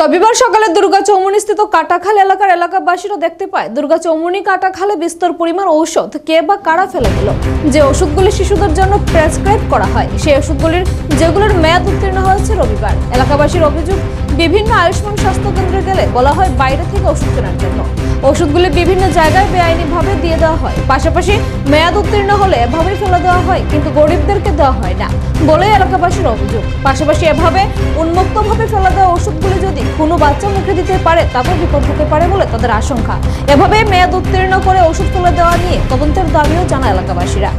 রবিবার সকালে দুর্গা চৌমুনি স্থিত কাটাখাল এলাকার এলাকাবাসীরা দেখতে পায়, দুর্গা চৌমুনি কাটাখালে বিস্তর পরিমাণ ঔষধ কে বা কারা ফেলে দিল? যে ওষুধগুলি শিশুদের জন্য প্রেসক্রাইব করা হয়, সেই ওষুধগুলির, যেগুলোর মেয়াদ উত্তীর্ণ হয়েছে রবিবার। এলাকাবাসীর অভিযোগ, বিভিন্ন আয়ুষ্মান স্বাস্থ্য কেন্দ্রে বলা হয় বাইরে থেকে ওষুধ কেনার জন্য। ওষুধগুলি বিভিন্ন জায়গায় বেআইনিভাবে দিয়ে দেওয়া হয়। পাশাপাশি মেয়াদ উত্তীর্ণ হলে এভাবেই ফেলে দেওয়া হয়, কিন্তু গরিবদেরকে দেওয়া হয় না বলে এলাকাবাসীর অভিযোগ। পাশাপাশি এভাবে উন্মুক্তভাবে ফেলে দেওয়া ওষুধগুলি যদি কোনো বাচ্চা মুখে দিতে পারে তাতে বিপদ হতে পারে বলে তাদের আশঙ্কা। এভাবে মেয়াদ উত্তীর্ণ করে ওষুধ ফেলে দেওয়া নিয়ে তদন্তের দাবিও জানা এলাকাবাসীরা।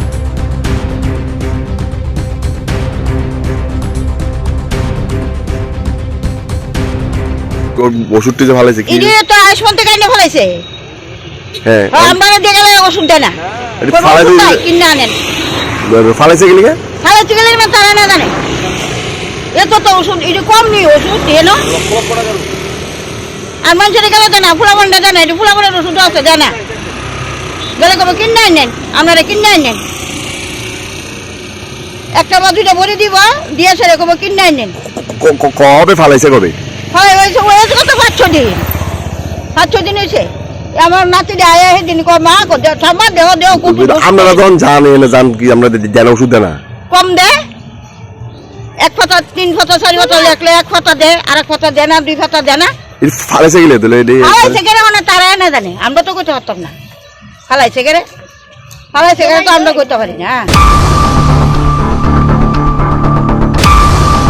ওষুধটি যে ভালো হয়েছে কি? ইডি তো আয়ুষ্মান থেকে এনে ফেলাইছে। হ্যাঁ আমরা দিয়ে গেলে ওষুধ দেয় না। এটা ফালাই ওষুধ দিয়ে- নাই, কিনে আনেন। ফালাইছে কি লিখে ফালাইতে গেলে মানে তারা না জানে। এত তো ওষুধ ইডি কম নি ওষুধ দিয়ে না? আর মানুষের গেলে দেয় না ফুলাবন না জানে এটি ফুলাবনের ওষুধ আছে দেয় না গেলে কবে কিনে আনেন আপনারা কিনে আনেন। একটা বা দুইটা ভরে দিব দিয়ে সেরে কবে কিনে আনেন। ক- ক- কবে ফালাইছে কবে? হয় হয়েছে হয়েছে কত পাঁচ ছ দিন। পাঁচ ছ দিন হয়েছে। আমার নাতি আয়া সেদিন কয় মা কো দেও ঠাম্মা দেহ দেহ আপনারা যখন জান এনে জান কি আমরা দেন ওষুধ দেয় কম দে। এক ফাতা তিন ফাতা চারি ফাতা লেখলে এক ফাতা দে আর এক ফাতা দে না দুই ফাতা দে না। এটা ফালাইছে গেলে তো ফালাইছে গেলে মানে তারা না জানে আমরা তো করতে পারতাম না। ফালাইছে গেলে? ফালাইছে গেলে তো আমরা করতে পারি না।